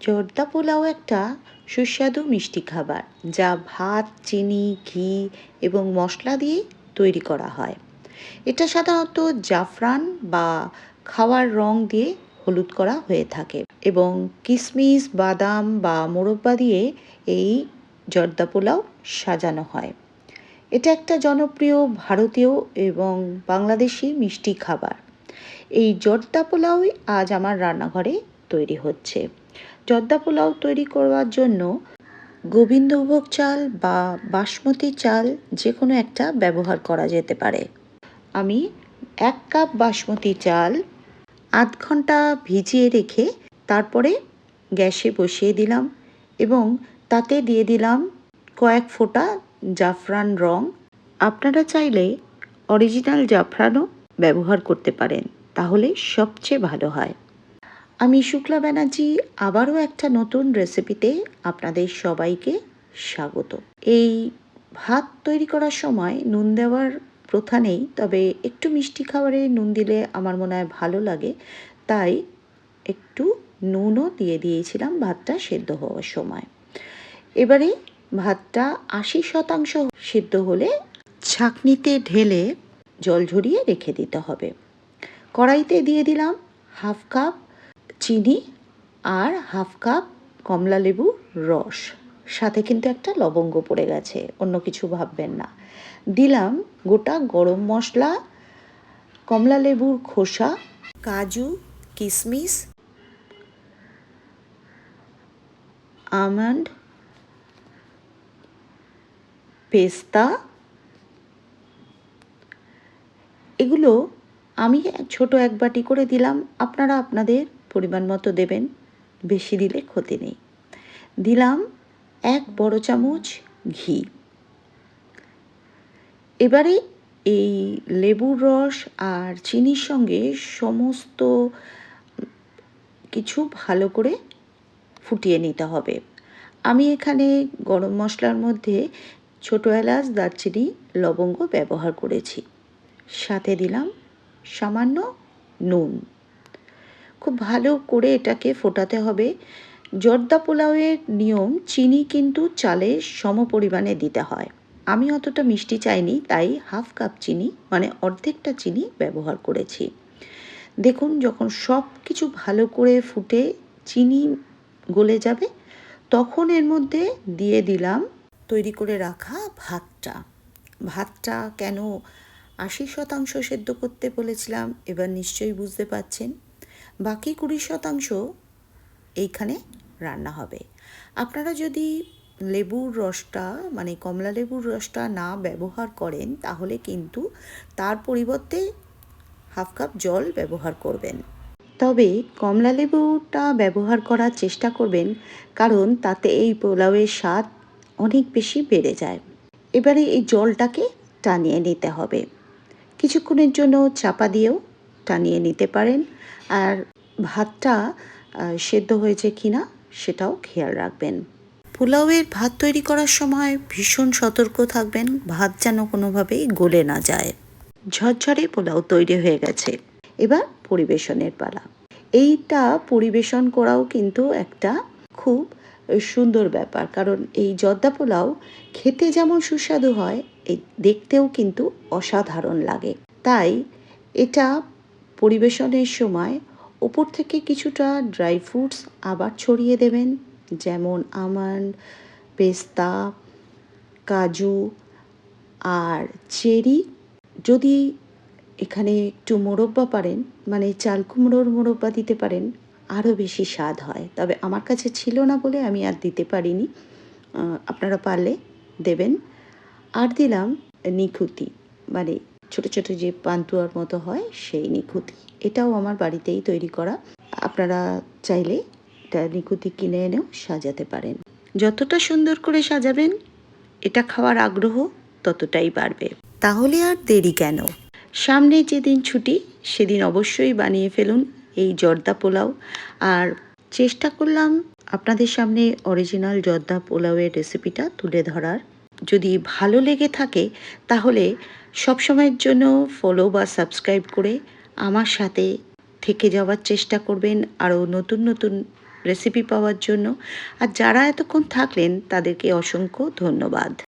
জর্দা পোলাও একটা সুস্বাদু মিষ্টি খাবার, যা ভাত, চিনি, ঘি এবং মশলা দিয়ে তৈরি করা হয়। এটা সাধারণত জাফরান বা খাওয়ার রং দিয়ে হলুদ করা হয়ে থাকে এবং কিশমিশ বাদাম বা মোরব্বা দিয়ে এই জর্দা পোলাও সাজানো হয়। এটা একটা জনপ্রিয় ভারতীয় এবং বাংলাদেশি মিষ্টি খাবার। এই জর্দা পোলাওই আজ আমার রান্নাঘরে তৈরি হচ্ছে। জর্দা পোলাও তৈরি করবার জন্য গোবিন্দভোগ চাল বা বাসমতি চাল যে কোনো একটা ব্যবহার করা যেতে পারে। আমি এক কাপ বাসমতি চাল আধ ঘণ্টা ভিজিয়ে রেখে তারপরে গ্যাসে বসিয়ে দিলাম এবং তাতে দিয়ে দিলাম কয়েক ফোঁটা জাফরান রং। আপনারা চাইলে অরিজিনাল জাফরানও ব্যবহার করতে পারেন, তাহলে সবচেয়ে ভালো হয়। আমি শুক্লা ব্যানার্জি আবারও একটা নতুন রেসিপিতে আপনাদের সবাইকে স্বাগত। এই ভাত তৈরি করার সময় নুন দেওয়ার প্রথা নেই, তবে একটু মিষ্টি খাবারে নুন দিলে আমার মনে হয় ভালো লাগে। তাই একটু নুনও দিয়ে দিয়েছিলাম ভাতটা সেদ্ধ হওয়ার সময়। এবারে ভাতটা আশি শতাংশ সিদ্ধ হলে ছাঁকনিতে ঢেলে জল ঝরিয়ে রেখে দিতে হবে। কড়াইতে দিয়ে দিলাম হাফ কাপ চিনি আর হাফ কাপ কমলা লেবুর রস। সাথে কিন্তু একটা লবঙ্গ পড়ে গেছে, অন্য কিছু ভাববেন না। দিলাম গোটা গরম মশলা, কমলা লেবুর খোসা, কাজু কিশমিশ আমন্ড, পেস্তা। এগুলো আমি ছোট এক বাটি করে দিলাম। আপনারা আপনাদের পরিমাণ মতো দেবেন, বেশি দিলে ক্ষতি নেই। দিলাম এক বড় চামচ ঘি। এবারে এই লেবুর রস আর চিনির সঙ্গে সমস্ত কিছু ভালো করে ফুটিয়ে নিতে হবে। আমি এখানে গরম মশলার মধ্যে ছোটো এলাচ, দারচিনি, লবঙ্গ ব্যবহার করেছি। সাথে দিলাম সামান্য নুন। খুব ভালো করে এটাকে ফোটাতে হবে। জর্দা পোলাওয়ের নিয়ম, চিনি কিন্তু চালে সম পরিমাণে দিতে হয়। আমি অতটা মিষ্টি চাইনি, তাই হাফ কাপ চিনি মানে অর্ধেকটা চিনি ব্যবহার করেছি। দেখুন, যখন সব কিছু ভালো করে ফুটে চিনি গলে যাবে, তখন এর মধ্যে দিয়ে দিলাম তৈরি করে রাখা ভাতটা। ভাতটা কেন আশি শতাংশ সেদ্ধ করতে বলেছিলাম, এবার নিশ্চয়ই বুঝতে পাচ্ছেন বাকি কুড়ি শতাংশ এইখানে রান্না হবে। আপনারা যদি লেবুর রসটা মানে কমলা লেবুর রসটা না ব্যবহার করেন, তাহলে কিন্তু তার পরিবর্তে হাফ কাপ জল ব্যবহার করবেন। তবে কমলা লেবুটা ব্যবহার করার চেষ্টা করবেন, কারণ তাতে এই পোলাওয়ের স্বাদ অনেক বেশি বেড়ে যায়। এবারে এই জলটাকে টানিয়ে নিতে হবে। কিছুক্ষণের জন্য চাপা দিয়েও টানিয়ে নিতে পারেন। আর ভাতটা সেদ্ধ হয়েছে কিনা সেটাও খেয়াল রাখবেন। পোলাওয়ের ভাত তৈরি করার সময় ভীষণ সতর্ক থাকবেন, ভাত যেন কোনোভাবেই গলে না যায়। ঝরঝরে পোলাও তৈরি হয়ে গেছে। এবার পরিবেশনের পালা। এইটা পরিবেশন করাও কিন্তু একটা খুব সুন্দর ব্যাপার, কারণ এই জর্দা পোলাও খেতে যেমন সুস্বাদু হয় এই দেখতেও কিন্তু অসাধারণ লাগে। তাই এটা পরিবেশনের সময় ওপর থেকে কিছুটা ড্রাই ফ্রুটস আবার ছড়িয়ে দেবেন, যেমন আমন্ড, পেস্তা, কাজু আর চেরি। যদি এখানে একটু মোরব্বা পারেন মানে চাল কুমড়োর মোরব্বা দিতে পারেন, আরও বেশি স্বাদ হয়। তবে আমার কাছে ছিল না বলে আমি আর দিতে পারিনি। আপনারা পারলে দেবেন। আর দিলাম নিখুতি মানে ছোট ছোট যে পান্তুয়ার মতো হয়, সেই নিখুঁতি এটাও আমার বাড়িতেই তৈরি করা। আপনারা চাইলে এটা নিখুঁতি কিনে এনেও সাজাতে পারেন। যতটা সুন্দর করে সাজাবেন, এটা খাওয়ার আগ্রহ ততটাই বাড়বে। তাহলে আর দেরি কেন? সামনে যেদিন ছুটি, সেদিন অবশ্যই বানিয়ে ফেলুন এই জর্দা পোলাও। আর চেষ্টা করলাম আপনাদের সামনে অরিজিনাল জর্দা পোলাওয়ের রেসিপিটা তুলে ধরার। যদি ভালো লেগে থাকে, তাহলে সবসময়ের জন্য ফলো বা সাবস্ক্রাইব করে আমার সাথে থেকে যাওয়ার চেষ্টা করবেন আরও নতুন নতুন রেসিপি পাওয়ার জন্য। আর যারা এতক্ষণ থাকলেন, তাদেরকে অসংখ্য ধন্যবাদ।